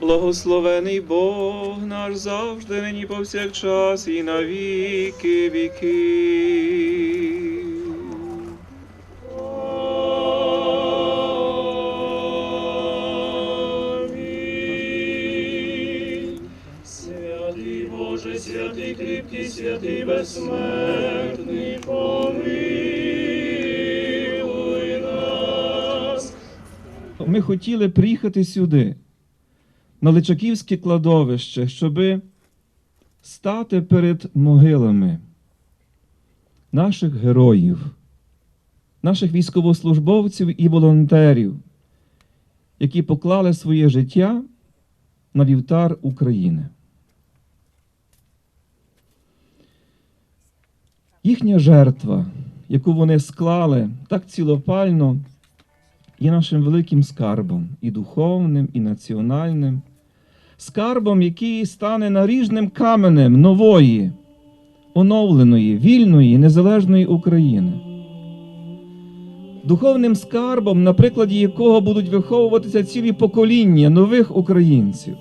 Благословений Бог наш завжди, нині повсякчас і на віки віки. Боже, святий кріпкий, святий безсмертний, помилуй нас. Ми хотіли приїхати сюди, на Личаківське кладовище, щоби стати перед могилами наших героїв, наших військовослужбовців і волонтерів, які поклали своє життя на вівтар України. Їхня жертва, яку вони склали так цілопально, є нашим великим скарбом і духовним, і національним, скарбом, який стане наріжним каменем нової, оновленої, вільної, незалежної України. Духовним скарбом, на прикладі якого будуть виховуватися цілі покоління нових українців.